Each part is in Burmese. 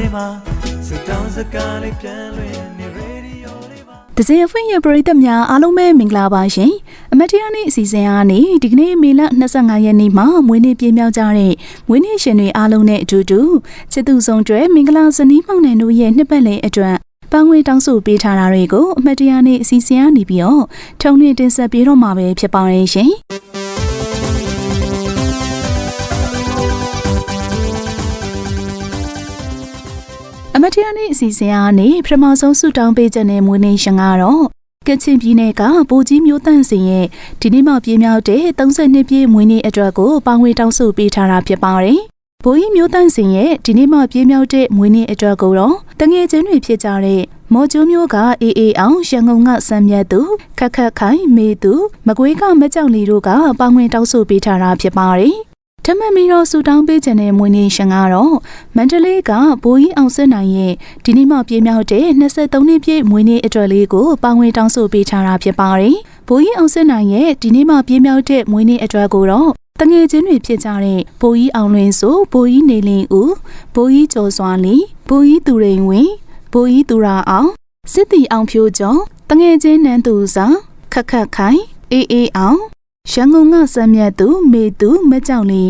လေးမှာစတောင်းစကားလေးပြန်လွင်နေရေဒီယိုလေးမှာဒဇင်အဖွင့်ရပရိသတ်များအားလုံးပဲမင်္ဂလာပါရှင်အမတ်တရားနေ့အစီအစဉ်အားနေ့ဒီကနေ့မေလ25ရက်နေ့မှာမွေးနေ့ပြည့်မြောက်ကြတဲ့မွေးနေ့ရှင်တွေအားလုံးနဲ့အတူတူချစ်သူဆောင်ကျွဲမင်္ဂလာဇနီးမောင်နှံတို့ရဲ့နှစ်ပတ်လည်အတွက်ပန်းငွေတောင်းဆိုပေးထားတာတွေကိုအမတ်တရားနေ့အစီအစဉ်အားနေပြီးတော့ထုံနှင့်တင်ဆက်ပေးတော့မှာပဲဖြစ်ပါရဲ့ရှင် မတ်တရားနေ့အစီအစဉ်အားနေပထမဆုံးဆုတောင်းပေးချက်နဲ့မွေးနေ့ရှင်ကတော့ကချင်ပြည်နယ်ကပူကြီးမျိုးတန့်စင်ရဲ့ဒီနေ့မှပြင်းမြောက်တဲ့32ပြည့်မွေးနေ့အတွက်ကိုပန်းငွေတောင်းဆိုပေးထားတာဖြစ်ပါတယ်။ပူကြီးမျိုးတန့်စင်ရဲ့ဒီနေ့မှပြင်းမြောက်တဲ့မွေးနေ့အတွက်ကိုတော့တငယ်ချင်းတွေဖြစ်ကြတဲ့မော်ကျိုးမျိုးကအေးအေးအောင်ရန်ကုန်ကစံမြတ်သူခက်ခက်ခိုင်မေသူမကွေးကမကြောက်လီတို့ကပန်းငွေတောင်းဆိုပေးထားတာဖြစ်ပါတယ်။ထ မန်မီတော့ဆူတောင်းပေးခြင်းနဲ့မွေးနေ့ရှင်ကတော့မန္တလေးကဘိုးကြီးအောင်စစ်နိုင်ရဲ့ဒီနေ့မှပြည့်မြောက်တဲ့23နှစ်ပြည့်မွေးနေ့အတွက်လေးကိုပါဝင်တောင်းဆိုပေးထားတာဖြစ်ပါတယ်။ဘိုးကြီးအောင်စစ်နိုင်ရဲ့ဒီနေ့မှပြည့်မြောက်တဲ့မွေးနေ့အတွက်ကိုတော့တငယ်ချင်းတွေဖြစ်ကြတဲ့ဘိုးကြီးအောင်လွင်ဆိုဘိုးကြီးနေလင်းဦးဘိုးကြီးကျော်စွာလီဘိုးကြီးသူရိန်ဝင်းဘိုးကြီးသူရာအောင်စစ်တီအောင်ဖြိုးကျော်တငယ်ချင်းနန်းသူစာခက်ခက်ခိုင်အေးအေးအောင် ရန်ကုန်ကစံမြတ်သူမေသူမကြောက်လီ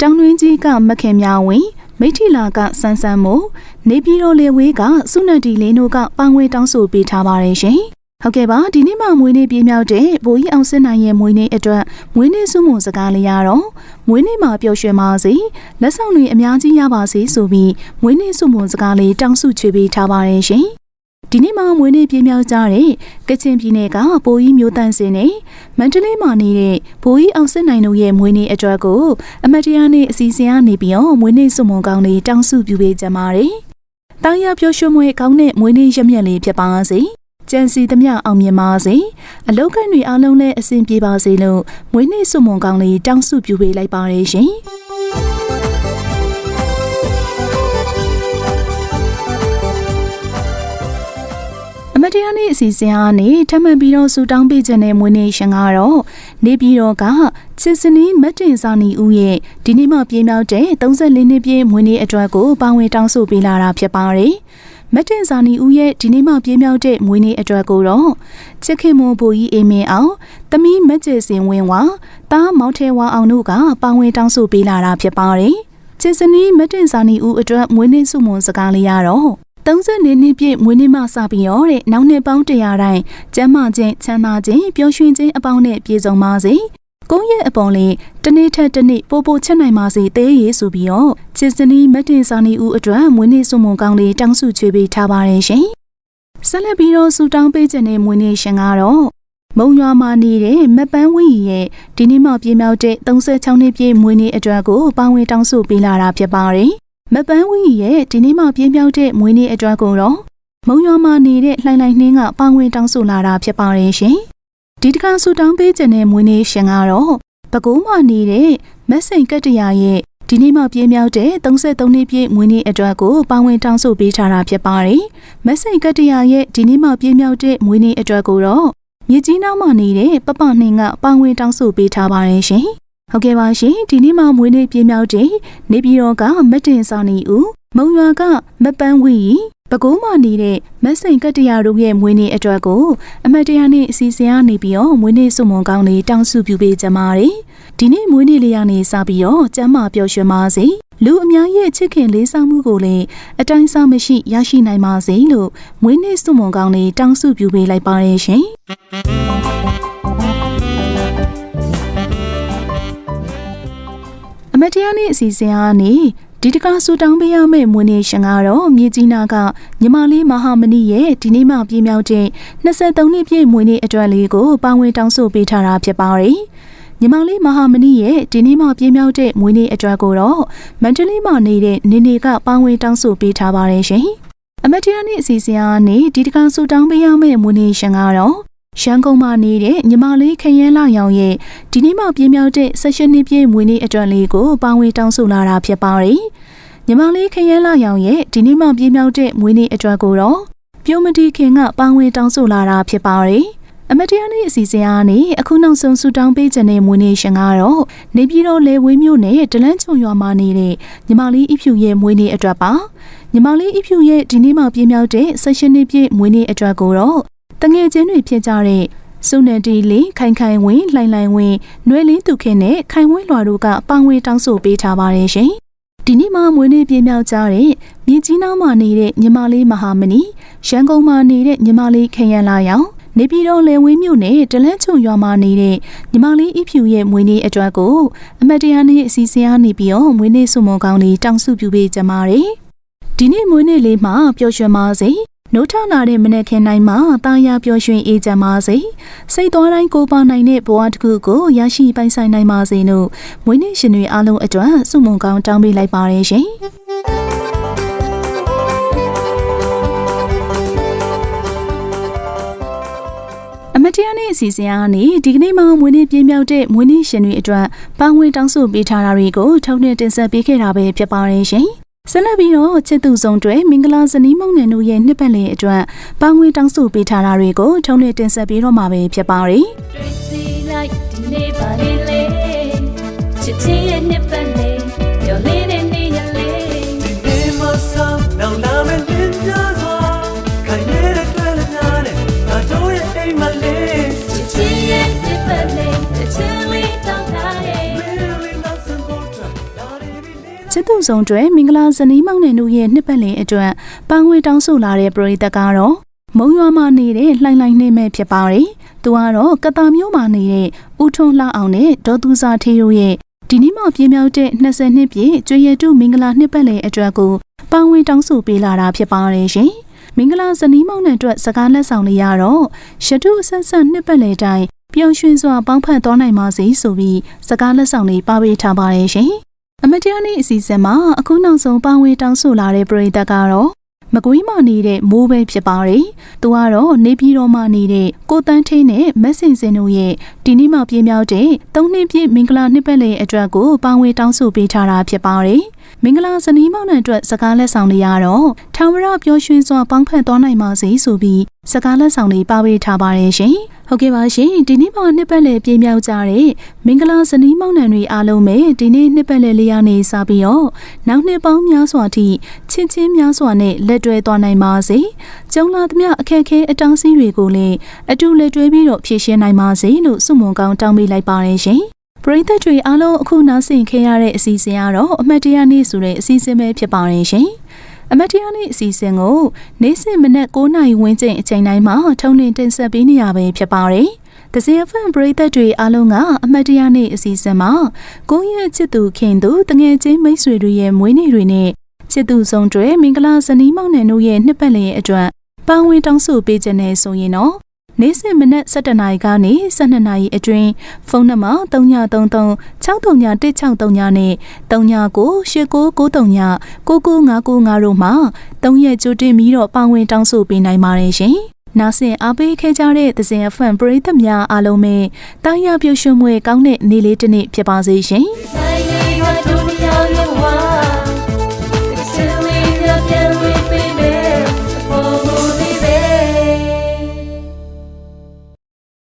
တောင်တွင်းကြီးကမခင်များဝင်မိထီလာကစန်းစန်းမို့နေပြည်တော်လေဝေးကစုနတီလင်းတို့ကပန်းဝေးတောင်းဆိုပေးထားပါတယ်ရှင်ဟုတ်ကဲ့ပါဒီနေ့မှမွေးနေ့ပြည့်မြောက်တဲ့ဘိုးကြီးအောင်စစ်နိုင်ရဲ့မွေးနေ့အတွက်မွေးနေ့စုမှုစကားလေးရတော့မွေးနေ့မှာပျော်ရွှင်ပါစေလက်ဆောင်တွေအများကြီးရပါစေဆိုပြီးမွေးနေ့စုမှုစကားလေးတောင်းစုချွေပေးထားပါတယ်ရှင် ဒီနေ့မှမွေးနေ့ပြင်းမြောက်ကြတဲ့ကချင်ပြည်နယ်ကဘိုးကြီးမျိုးတန့်စင်နဲ့မန္တလေးမှာနေတဲ့ဘိုးကြီးအောင်စစ်နိုင်တို့ရဲ့မွေးနေ့အတွက်ကိုအမတ်တရားနေ့အစီအစဉ်ကနေပြီးတော့မွေးနေ့စုံမုံကောင်းလေးတောင်းစုပြုပေးကြပါတယ်။တာယာပြောရွှေမွေကောင်းတဲ့မွေးနေ့ရမြက်လေးဖြစ်ပါစေ။ကြံစီသမျှအောင်မြင်ပါစေ။အလောက်ကတွေအားလုံးလည်းအဆင်ပြေပါစေလို့မွေးနေ့စုံမုံကောင်းလေးတောင်းစုပြုပေးလိုက်ပါတယ်ရှင်။ မတ်တရားနေ့အစီအစဉ်အားနေထပ်မံပြီးတော့ဆူတောင်းပေးခြင်းနဲ့မွေးနေ့ရှင်ကတော့နေပြည်တော်ကချစ်စနီးမတ်တင်စာနီဦးရဲ့ဒီနေ့မှပြင်းမြောက်တဲ့34နှစ်ပြည့်မွေးနေ့အတွက်ကိုပါဝင်တောင်းဆိုပေးလာတာဖြစ်ပါတယ်။မတ်တင်စာနီဦးရဲ့ဒီနေ့မှပြင်းမြောက်တဲ့မွေးနေ့အတွက်ကိုတော့ချစ်ခင်မွန်ဘူကြီးအေးမင်းအောင်တမီးမတ်ကျစင်ဝင်းဝါတားမောင်ထဲဝါအောင်တို့ကပါဝင်တောင်းဆိုပေးလာတာဖြစ်ပါတယ်။ချစ်စနီးမတ်တင်စာနီဦးအတွက်မွေးနေ့စုမွန်စကားလေးရတော့ 32နှစ်ပြည့်မွေးနေ့မှစပြီးတော့တဲ့နောက်နှစ်ပေါင်း100တိုင်းကျမ်းမာခြင်းချမ်းသာခြင်းပျော်ရွှင်ခြင်းအပေါင်းနဲ့ပြည့်စုံပါစေ။ကိုယ့်ရဲ့အပေါ်လေးတစ်နေ့ထက်တစ်နေ့ပိုပိုချက်နိုင်ပါစေသေးရေဆိုပြီးတော့ချစ်စနီးမတ်တင်စာနီဦးအတွက်မွေးနေ့စုမုံကောင်းလေးတောင်းစုချွေပေးထားပါတယ်ရှင်။ဆက်လက်ပြီးတော့ဆူတောင်းပေးခြင်းနဲ့မွေးနေ့ရှင်ကတော့မုံရွာမှာနေတဲ့မပန်းဝင်းကြီးရဲ့ဒီနေ့မှပြည့်မြောက်တဲ့36နှစ်ပြည့်မွေးနေ့အတွက်ကိုပါဝင်တောင်းဆိုပေးလာတာဖြစ်ပါတယ်။ မပန်းဝင်းကြီးရဲ့ဒီနေ့မှပြင်းပြောက်တဲ့မွေးနေ့အတွက်ကိုတော့မုံရွာမှာနေတဲ့လှိုင်လှိုင်နှင်းကပါဝင်တောင်းဆိုလာတာဖြစ်ပါတယ်ရှင်။ဒီတခါဆူတောင်းပေးခြင်းတဲ့မွေးနေ့ရှင်ကတော့ပဲခူးမှာနေတဲ့မက်စိန်ကတ္တရာရဲ့ဒီနေ့မှပြင်းပြောက်တဲ့33နှစ်ပြည့်မွေးနေ့အတွက်ကိုပါဝင်တောင်းဆိုပေးထားတာဖြစ်ပါတယ်။မက်စိန်ကတ္တရာရဲ့ဒီနေ့မှပြင်းပြောက်တဲ့မွေးနေ့အတွက်ကိုတော့မြကြီးနားမှာနေတဲ့ပပနှင်းကပါဝင်တောင်းဆိုပေးထားပါတယ်ရှင်။ ဟုတ်ကဲ့ပါရှင်ဒီနေ့မှမွေးနေ့ပြင်းမြောက်တဲ့နေပြည်တော်ကမတ်တင်စာနီဦးမုံရွာကမပန်းဝီပဲခူးမှနေတဲ့မတ်စိန်ကတ္တရာတို့ရဲ့မွေးနေ့အတွက်ကိုအမတ်တရားနေ့အစီအစဉ်ကနေပြီးတော့မွေးနေ့စုမုံကောင်းလေးတောင်းစုပြုပေးကြပါတယ်ဒီနေ့မွေးနေ့လေးရနေစပြီးတော့ကျမ်းမာပျော်ရွှင်ပါစေလူအများရဲ့ချစ်ခင်လေးစားမှုကိုလည်းအတိုင်းအဆမရှိရရှိနိုင်ပါစေလို့မွေးနေ့စုမုံကောင်းလေးတောင်းစုပြုပေးလိုက်ပါတယ်ရှင် မတ်တရားနေ့အစီအစဉ်အားနေဒီတကားဆူတောင်းပေးရမယ့်မွေးနေ့ရှင်ကတော့မြေကြီးနာကညီမလေးမဟာမဏိရဲ့ဒီနေ့မှပြည့်မြောက်တဲ့23နှစ်ပြည့်မွေးနေ့အတွက်လေးကိုပါဝင်တောင်းဆိုပေးထားတာဖြစ်ပါတယ်။ညီမလေးမဟာမဏိရဲ့ဒီနေ့မှပြည့်မြောက်တဲ့မွေးနေ့အတွက်ကိုတော့မန္တလေးမှာနေတဲ့နေနေကပါဝင်တောင်းဆိုပေးထားပါတယ်ရှင်။အမတ်တရားနေ့အစီအစဉ်အားနေဒီတကားဆူတောင်းပေးရမယ့်မွေးနေ့ရှင်ကတော့ ရန်ကုန်မှာနေတဲ့ညီမလေးခရဲလာရောင်ရဲ့ဒီနေ့မှပြင်းမြောက်တဲ့ဆက်ရှင်နှစ်ပြည့်မွေးနေ့အတွက်လေးကိုပါဝင်တောင်းဆိုလာတာဖြစ်ပါတယ်။ညီမလေးခရဲလာရောင်ရဲ့ဒီနေ့မှပြင်းမြောက်တဲ့မွေးနေ့အတွက်ကိုတော့ပြုံးမတီခင်ကပါဝင်တောင်းဆိုလာတာဖြစ်ပါတယ်။အမတ်တရားနေ့အစီအစဉ်အားနဲ့အခုနောက်ဆုံးဆူတောင်းပေးခြင်းနဲ့မွေးနေ့ရှင်ကတော့နေပြည်တော်လေဝင်းမြို့နယ်ဒလန်းချုံရွာမှာနေတဲ့ညီမလေးအဖြူရဲ့မွေးနေ့အတွက်ပါညီမလေးအဖြူရဲ့ဒီနေ့မှပြင်းမြောက်တဲ့ဆက်ရှင်နှစ်ပြည့်မွေးနေ့အတွက်ကိုတော့ တငယ်ချင်းတွေဖြစ်ကြတဲ့စုနန်တီလင်းခိုင်ခိုင်ဝင်းလှိုင်လှိုင်ဝင်းနွယ်လင်းသူခင်နဲ့ခိုင်ဝင်းလွာတို့ကပောင်ဝေတောင်းဆိုပေးထားပါတယ်ရှင်ဒီနေ့မှမွေးနေ့ပြင်းမြောက်ကြတဲ့မြင်းကြီးနားမှာနေတဲ့ညီမလေးမဟာမဏီရန်ကုန်မှာနေတဲ့ညီမလေးခင်ရန်လာရောင်နေပြည်တော်လေဝင်းမြို့နယ်ဒလန့်ချုံရွာမှာနေတဲ့ညီမလေးအဖြူရဲ့မွေးနေ့အတွက်ကိုအမတ်တရားနေ့အစီအစဉ်အားနေပြီးတော့မွေးနေ့ဆုမွန်ကောင်းလေးတောင်းစုပြုပေးကြပါတယ်။ဒီနေ့မွေးနေ့လေးမှာပျော်ရွှင်ပါစေ။ နိုးထလာတဲ့မနေ့ခင်တိုင်းမှာတာယာပျော်ရွှင်အေးချမ်းပါစေ။စိတ်တော်တိုင်းကိုပါနိုင်တဲ့ဘဝတစ်ခုကိုရရှိပိုင်ဆိုင်နိုင်ပါစေလို့မွေးနေ့ရှင်တွေအားလုံးအတွက်ဆုမွန်ကောင်းတောင်းပေးလိုက်ပါရရှင်။အမတ်တရားနေ့အစီအစဉ်အားနဲ့ဒီကနေ့မှမွေးနေ့ပြင်းမြောက်တဲ့မွေးနေ့ရှင်တွေအတွက်ပါဝင်တောင်းဆိုပေးထားတာတွေကိုထုံနဲ့တင်ဆက်ပေးခဲ့တာပဲဖြစ်ပါရဲ့ရှင်။ ဆက်လက်ပြီးတော့ချစ်သူဆောင်တွေမင်္ဂလာဇနီးမောင်နှံတို့ရဲ့နှစ်ပတ်လည်အတွက်ပါဝင်တောင်းဆိုပေးထားတာတွေကိုထုံနဲ့တင်ဆက်ပေးတော့မှာပဲဖြစ်ပါရဲ့တွေ့စီလိုက်ဒီနေ့ပါလေလေချစ်ချင်းရဲ့နှစ် ချစ်သူဆောင်တွေမင်္ဂလာဇနီးမောင်နှံတို့ရဲ့နှစ်ပတ်လည်အတွက်ပါဝင်တောင်းဆိုလာတဲ့ပရိသတ်ကတော့မုံရွာမှာနေတဲ့လှိုင်လှိုင်နှင်းမဲ့ဖြစ်ပါတယ်။သူကတော့ကတာမျိုးမှာနေတဲ့ဦးထွန်းလှအောင်နဲ့ဒေါ်သူစာထေးတို့ရဲ့ဒီနေ့မှပြင်းမြောက်တဲ့20နှစ်ပြည့်ကျွေရတုမင်္ဂလာနှစ်ပတ်လည်အတွက်ကိုပါဝင်တောင်းဆိုပေးလာတာဖြစ်ပါတယ်ရှင်။မင်္ဂလာဇနီးမောင်နှံအတွက်စကားလက်ဆောင်လေးရတော့ရတုအဆက်ဆက်နှစ်ပတ်လည်တိုင်းပျော်ရွှင်စွာပေါင်းဖက်သွားနိုင်ပါစေဆိုပြီးစကားလက်ဆောင်လေးပါပေးထားပါတယ်ရှင်။ အမတရားနေ့အစီအစဉ်မှာအခုနောက်ဆုံးပါဝင်တောင်းဆိုလာတဲ့ပရိသတ်ကတော့မကွေးမှနေတဲ့မိုးပဲဖြစ်ပါတယ်။သူကတော့နေပြည်တော်မှာနေတဲ့ကိုတန်းထင်းနဲ့မက်ဆင်စင်တို့ရဲ့ဒီနေ့မှပြင်းမြောက်တဲ့၃နှစ်ပြည့်မင်္ဂလာနှစ်ပတ်လည်အတွက်ကိုပါဝင်တောင်းဆိုပေးထားတာဖြစ်ပါတယ်။မင်္ဂလာဇနီးမောင်နှံအတွက်စကားလက်ဆောင်တွေကတော့ထာဝရပျော်ရွှင်စွာပေါင်းဖက်သွားနိုင်ပါစေဆိုပြီး စကားလက်ဆောင်တွေပါပေးထားပါတယ်ရှင်။ဟုတ်ကဲ့ပါရှင်ဒီနေ့မှနှစ်ပတ်လည်ပြည့်မြောက်ကြတဲ့မင်္ဂလာဇနီးမောင်နှံတွေအားလုံးပဲဒီနေ့နှစ်ပတ်လည်လေးရနေစပြီးတော့နောက်နှစ်ပေါင်းများစွာထိချင်းချင်းများစွာနဲ့လက်တွဲသွားနိုင်ပါစေ။ကျုံလာသမျှအခက်အခဲအတောင်းစီးတွေကိုလည်းအတူလက်တွဲပြီးတော့ဖြည့်ရှင်းနိုင်ပါစေလို့ဆုမွန်ကောင်းတောင်းပေးလိုက်ပါတယ်ရှင်။ပရိသတ်တွေအားလုံးအခုနားဆင်ခဲ့ရတဲ့အစီအစဉ်ကတော့အမတ်တရားနေ့ဆိုတဲ့အစီအစဉ်ပဲဖြစ်ပါတယ်ရှင်။ အမတ်တရားနေ့အစီအစဉ်ကိုနေ့စဉ်မနက်9:00နာရီဝန်းကျင်အချိန်တိုင်းမှာထုံးလင်းတင်ဆက်ပေးနေရပဲဖြစ်ပါတယ်။တစင်ဖန်ပရိသတ်တွေအားလုံးကအမတ်တရားနေ့အစီအစဉ်မှာကိုယ့်ရဲ့ချစ်သူခင်သူတငယ်ချင်းမိတ်ဆွေတွေရဲ့မွေးနေ့တွေနဲ့ချစ်သူဆုံးတွေမင်္ဂလာဇနီးမောင်နှံတို့ရဲ့နှစ်ပတ်လည်အတွက်ပါဝင်တောင်းဆိုပေးခြင်းနဲ့ဆိုရင်တော့ နေ့စဉ်မနက်7:00နာရီကနေ12:00နာရီအတွင်းဖုန်းနံပါတ်3933 633163နဲ့39989939 9955တို့မှာ3ရက်ကြိုတင်ပြီးတော့ပါဝင်တောင်းဆိုပေးနိုင်ပါတယ်ရှင်။နာဆင်အားပေးခဲ့ကြတဲ့သဇင်အဖန်ပရိသတ်များအားလုံးပဲတာယာပြုံးရွှင်မွေကောင်းတဲ့နေ့လေးတစ်နေ့ဖြစ်ပါစေရှင်။ La